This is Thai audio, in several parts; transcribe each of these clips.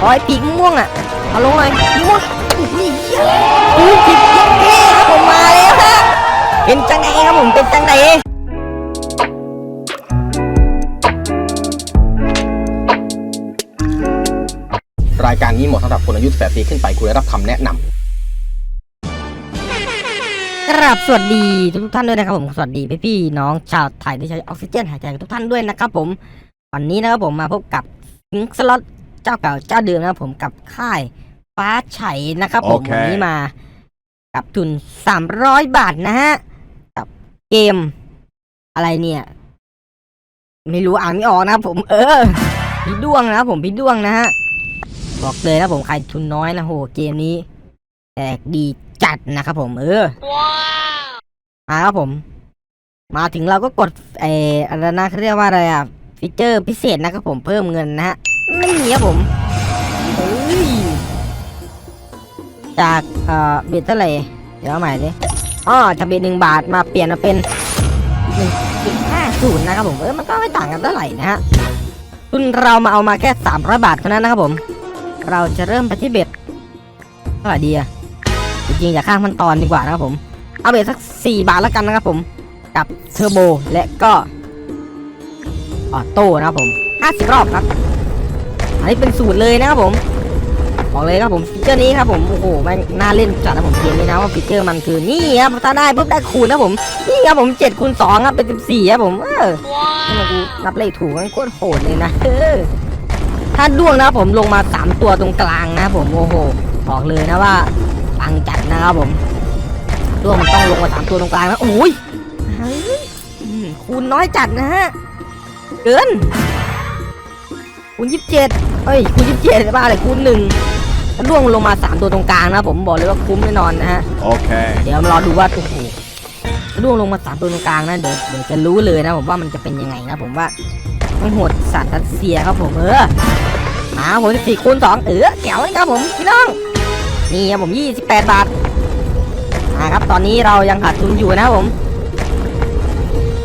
โอ้ยปีกม่วงอะเอาลงเลยปีกม่วงอุ้ยอุ้ยผิดเท่ครับผมมาแล้วฮะเป็นจังไงครับผมเป็นจังไงรายการนี้เหมาะสำหรับคนอายุ18ปีขึ้นไปควรได้รับคำแนะนำกราบสวัสดีทุกท่านด้วยนะครับผมสวัสดีพี่พี่น้องชาวไทยที่ใช้ออกซิเจนหายใจทุกท่านด้วยนะครับผมวันนี้นะครับผมมาพบกับซิงสล็อต เจ้าเก่าเจ้าเดิมนะครับผมกับค่ายฟ้าไฉนะครับผมโอเควันนี้มา กับทุนสามร้อยบาทนะฮะกับเกมอะไรเนี่ย ไม่รู้อ่านไม่ออกนะครับผม เออพี่ด้วงนะครับผมพี่ด้วงนะฮะบอกเลยนะผมใครทุนน้อยนะโหเกมนี้แตกดีจัดนะครับผมเออมาครับผม มาถึงเราก็กดเอออะไรนะเขาเรียกว่าอะไรอะฟีเจอร์พิเศษนะครับผมเพิ่มเงินนะฮะ นี่มีครับผมจากเอ่อเบ็ดเท่าไหร่เดี๋ยวเอาใหม่ดิอ๋อจากเบ็ดหนึ่งบาทมาเปลี่ยนมาเป็นหนึ่งจุดห้าศูนย์นะครับผมเออมันก็ไม่ต่างกันเท่าไหร่นะฮะทุนเรามาเอามาแค่สามร้อยบาทเท่านั้นนะครับผม เราจะเริ่มไปที่เบ็ดเท่าไหร่ดีอะจริงๆอย่าข้ามขั้นตอนดีกว่านะครับผม เอาเบสสักสี่บาทแล้วกันนะครับผม กับเทอร์โบและก็ออโต้นะครับผมห้าสิบรอบครับันนี้เป็นสูตรเลยนะครับผมบอกเลยครับผมฟีเจอร์นี้ครับผมโอ้โหแม่งน่าเล่นจัดนะผมเกมนี้นะว่าฟีเจอร์มันคือนี่ครับถ้าได้ปุ๊บได้คูณนะผมนี่ครับผมเจ็ดคูณสองครับเป็นสิบสี่ครับผมเออทำไมกูนับเลขถูกมันโคตรโหดเลยนะเออถ้าด้วงนะผมลงมาสามตัวตรงกลางนะผมโอ้โหบอกเลยนะว่าปังจัดนะครับผมตัวงมันต้องลงมาสามตัวตรงกลางนะโอ้ยคูณน้อยจัดนะฮะเกิน คูณยี่สิบเจ็ดเฮ้ยคูณยี่สิบเจ็ดบ้าเลยคูณหนึ่งแล้วล่วงลงมาสามตัวตรงกลางนะผมบอกเลยว่าคุ้มแน่นอนนะฮะ Okay. เดี๋ยวมารอดูว่าโอ้โหล่วงลงมาสามตัวตรงกลางนะเดี๋ยวเดี๋ยวจะรู้เลยนะผมว่ามันจะเป็นยังไงนะผมว่าไม่โหดสัตว์รัสเซียครับผมเออมาผมสี่คูณสองเออแก้วเลยครับผมพี่น้อง นี่ครับผมยี่สิบแปดบาทมาครับตอนนี้เรายังขาดทุนอยู่นะครับผม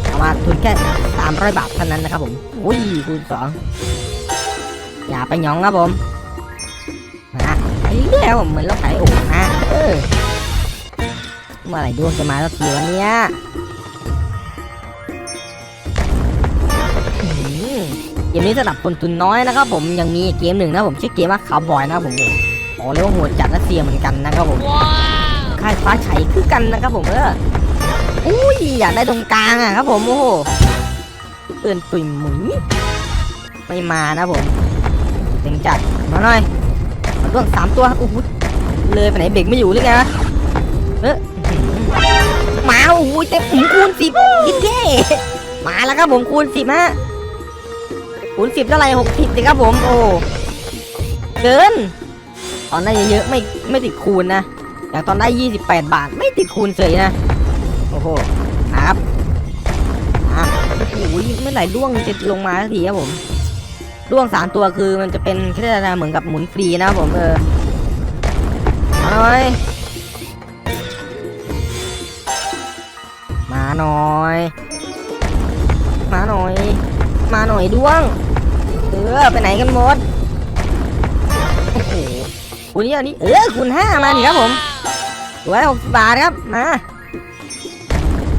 เอามาทุนแค่สามร้อยบาทเท่านั้นนะครับผมอุ้ยคูณสอง อย่าไปหยองครับผมมาไอ้เรื่อยครับผมเหมือนเราขายโอ่งนะเออเมื่อไหร่ดวงจะมาสักทีวันนี้เกมนี้สำหรับคนทุนน้อยนะครับผมยังมีเกมหนึ่งนะผมชื่อเกมว่าคาวบอยนะครับผมบอกเลยว่าโหดจัดรัสเซียเหมือนกันนะครับผมค่ายฟ้าไฉคือกันนะครับผมเอออุ้ยอยากได้ตรงกลางอะครับผมโอ้โหเอื่นตุ่ยหมุยไม่มานะผม เต็งจัดมาหน่อยมาดวงสามตัวโอ้โหเลยไปไหนเบรกไม่อยู่หรือไงวะมาโอ้โหเต็มคูณสิบยิ่งเท่มาแล้วครับผมคูณสิบฮะคูณสิบเท่าไหร่หกสิบสิครับผมโอ้เกินตอนได้เยอะๆไม่ไม่ติดคูณนะอย่างตอนได้ยี่สิบแปดบาทไม่ติดคูณเฉยนะโอ้โหครับอะโอ้โหเมื่อไหร่ร่วงจะลงมาสักทีครับผม ร่วงสามตัวคือมันจะเป็นแค่เหมือนกับหมุนฟรีนะครับผมเออเอาหน่อย มาหน่อย มาหน่อย มาหน่อยด้วง เออไปไหนกันหมดโอ้โหคุณนี่อันนี้เออคุณห้ามาดิครับผมร้อยหกสิบบาทครับ มา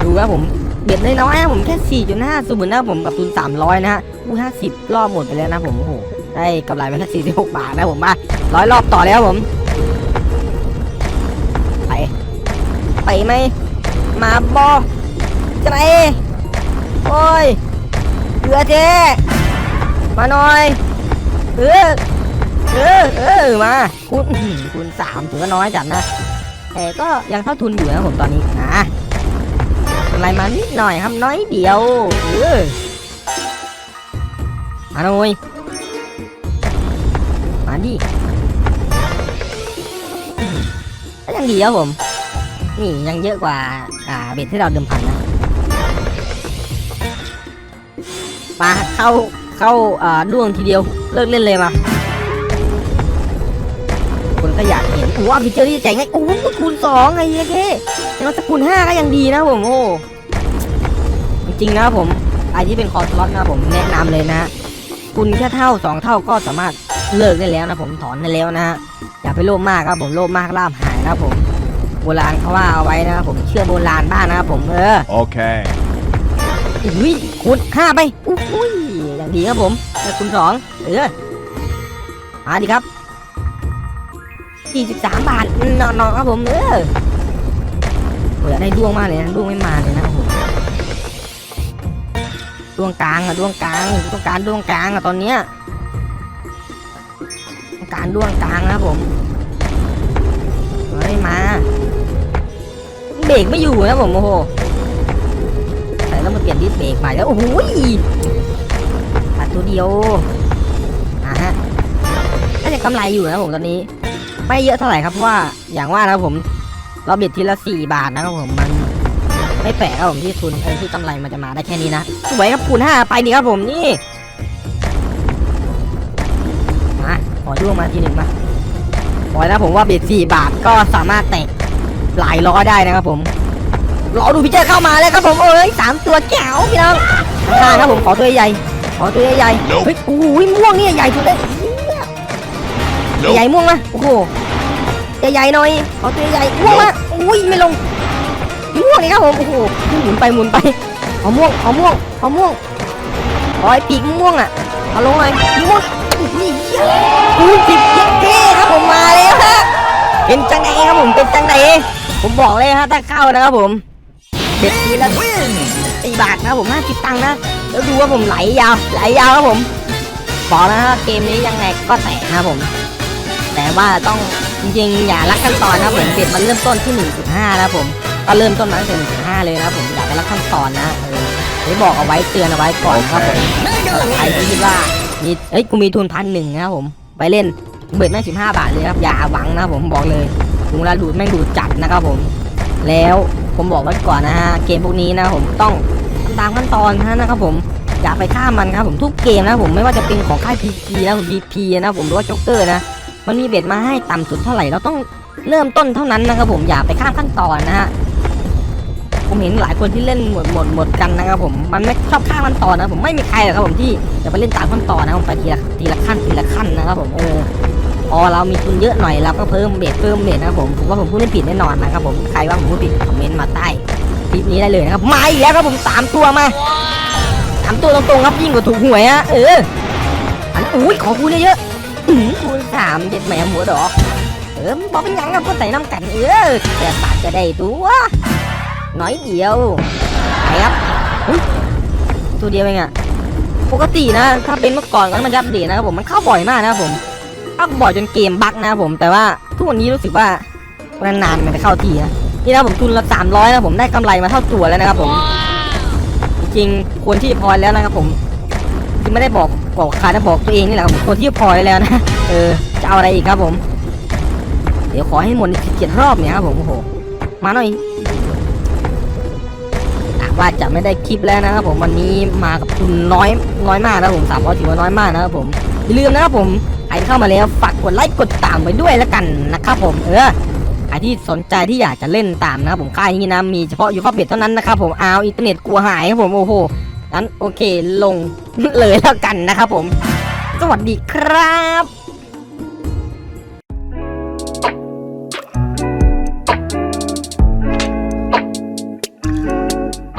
ดูครับผม เบ็ดน้อยนะผมแค่สี่จุดห้าศูนย์นะผมกับทุนสามร้อยนะฮะอู้ห้าสิบรอบหมดไปแล้วนะผมโอ้โหได้กำไรไปแค่สี่สิบหกบาทนะผมมาร้อยรอบต่อแล้วผม ไป ไปไหมมาบอไกรโอ้ยเหลือเจ๊มาหน่อยเออเออเออมาคุณคุณสามถือว่าน้อยจัดนะแต่ก็ยังเท่าทุนอยู่นะผมตอนนี้นะ อะไรมานิดหน่อยครับน้อยเดียวเออมาหน่อยมาดิก็ยังดีครับผม นี่ยังเยอะกว่า อ่าเบ็ดที่เราเดิมพันนะมาเข้าเข้าอ่าด้วงทีเดียวเลิกเล่นเลยมา คนก็อยากเห็นโอ้ว่าพิเจอรี่แจ๋งไงโอ้โหคูณสองไงเย้ยังจะคูณห้าก็ยังดีนะผมโอ้จริงๆนะผมไอที่เป็นคอร์สล็อตนะผมแนะนำเลยนะ คุณแค่เท่าสองเท่าก็สามารถเลิกได้แล้วนะผมถอนได้แล้วนะฮะอย่าไปโลภมากครับผมโลภมากล่ามหายนะครับผมโบราณเขาว่าเอาไว้นะครับผมเชื่อโบราณบ้างนะครับผมเออ Okay. อุ้ยคูณห้าไปอุ้ยอย่างดีครับผมแต่คูณสองเออมาดิครับ สี่สิบสามบาทนอนๆครับผมเออโอ้ยได้ดวงมากเลยนะดวงไม่มาเลยนะโอ้โหดวงกลางอะดวงกลางต้องการดวงกลางอะตอนเนี้ยต้องการดวงกลางนะผมไม่มาเบรกไม่อยู่นะผมโอ้โหใส่แล้วมันเปลี่ยนดิสเบรกใหม่แล้วโอ้โหตัดตัวเดียวอ่าฮะน่าจะกำไรอยู่นะผมตอนนี้ ไม่เยอะเท่าไหร่ครับเพราะว่าอย่างว่านะครับผมเราบ็ดทีละสี่บาทนะครับผมมันไม่แปลกครับผมที่ทุนเออที่กำไรมันจะมาได้แค่นี้นะสวยครับคูณห้าไปดีครับผมนี่มาขอด้วงมาทีหนึ่งมาบอกเลยนะผมว่าเบ็ดสี่บาทก็สามารถแตะหลายล้อได้นะครับผมรอดูพี่เจเข้ามาแล้วครับผมเอ้ยสามตัวแจ๋วพี่น้องข้างครับผมขอตัวใหญ่ขอตัวใหญ่เฮ้ยโอ้โหม่วงเนี่ยใหญ่สุดเลย ใหญ่ม่วงมาโอ้โหใหญ่ๆหน่อยขอตัวใหญ่ม่วงมาอุ้ยไม่ลงม่วงนี่ครับผมโอ้โหหมุนไปหมุนไปขอม่วงขอม่วงขอม่วงขอไอ้ปีกม่วงอะเอาลงหน่อยปีกม่วงอุ้ยอุ้ยสิบเจ็ดเท่ครับผมมาแล้วฮะเป็นจังไงครับผมเป็นจังไงผมบอกเลยฮะถ้าเข้านะครับผมเด็ดทีละสี่บาทนะครับผมห้าสิบตังค์นะแล้วดูว่าผมไหลยาวไหลยาวครับผมบอกแล้วนะเกมนี้ยังไงก็แตกนะครับผม แต่ว่าต้องจริงๆอย่ารักขั้นตอนนะครับผมเบ็ดมันเริ่มต้นที่ 1.5นะครับผมก็เริ่มต้นมาตั้งแต่1.5 เลยนะครับผมอย่าไปรักขั้นตอนนะเออนี่บอกเอาไว้เตือนเอาไว้ก่อนครับผมใครที่คิดว่ามีเอ้ยกูมีทุนพันหนึ่งนะครับผมไปเล่นเบ็ดแม่งสิบห้าบาทเลยครับอย่าหวังนะครับผมบอกเลยถึงเวลาดูดแม่งดูดจัดนะครับผม แล้วผมบอกไว้ก่อนนะฮะเกมพวกนี้นะผมต้องทำตามขั้นตอนนะครับผมอย่าไปฆ่ามมันครับผมทุกเกมนะผมไม่ว่าจะเป็นของค่ายพีพีนะผมพีพีนะผมหรือว่าจ็อกเกอร์นะ มันมีเบ็ดมาให้ต่ำสุดเท่าไหร่เราต้องเริ่มต้นเท่านั้นนะครับผมอย่าไปข้ามขั้นตอนนะฮะผมเห็นหลายคนที่เล่นหมดหมดหมดกันนะครับผมมันไม่ชอบข้ามขั้นตอนนะผมไม่มีใครหรอกครับผมที่จะไปเล่นตามขั้นตอนนะผมไปทีละทีละขั้นทีละขั้นนะครับผมเออพอเรามีทุนเยอะหน่อยเราก็เพิ่มเบ็ดเพิ่มเบ็ดนะครับผมผมว่าผมพูดไม่ผิดแน่นอนนะครับผมใครว่าผมพูดผิดคอมเมนต์มาใต้คลิปนี้ได้เลยนะครับมาอีกแล้วครับผมสามตัวมาสามตัวตรงๆครับยิ่งกว่าถูกหวยอะเอออันอุ้ยขอคูณเยอะๆอื สามเจ็ดแหมหัวดอก เออบอกเป็นยังครับก็ใส่น้ำกันเออแต่บาทจะได้ตัวน้อยเดียวไปครับตัวเดียวเองอะปกตินะถ้าเป็นเมื่อก่อนก็มันจะอัปเดตนะครับผมมันเข้าบ่อยมากนะครับผมเข้าบ่อยจนเกมบั๊กนะครับผมแต่ว่าทุกวันนี้รู้สึกว่านานๆมันจะเข้าทีนะนี่นะผมทุนละสามร้อยนะผมได้กำไรมาเท่าตัวแล้วนะครับผม จริงควรที่พอแล้วนะครับผมที่ไม่ได้บอก บอกใครนะบอกตัวเองนี่แหละครับควรที่พอแล้วนะเออจะเอาอะไรอีกครับผม เดี๋ยวขอให้หมดเจ็ดรอบเนี่ยครับผมโอ้โหมาหน่อยอะว่าจะไม่ได้คลิปแล้วนะครับผมวันนี้มากับทุนน้อยน้อยมากนะผมสามร้อยถือว่าน้อยมากนะครับผมอย่าลืมนะครับผมใครเข้ามาแล้วฝากกดไลค์กดตามไปด้วยแล้วกันนะครับผมเออใครที่สนใจที่อยากจะเล่นตามนะครับผมค่ายนี้นะมีเฉพาะยูฟเบ็ดเท่านั้นนะครับผมเอาอินเทอร์เน็ตกลัวหายครับผมโอ้โห งั้นโอเคลงเลยแล้วกันนะครับผม สวัสดีครับ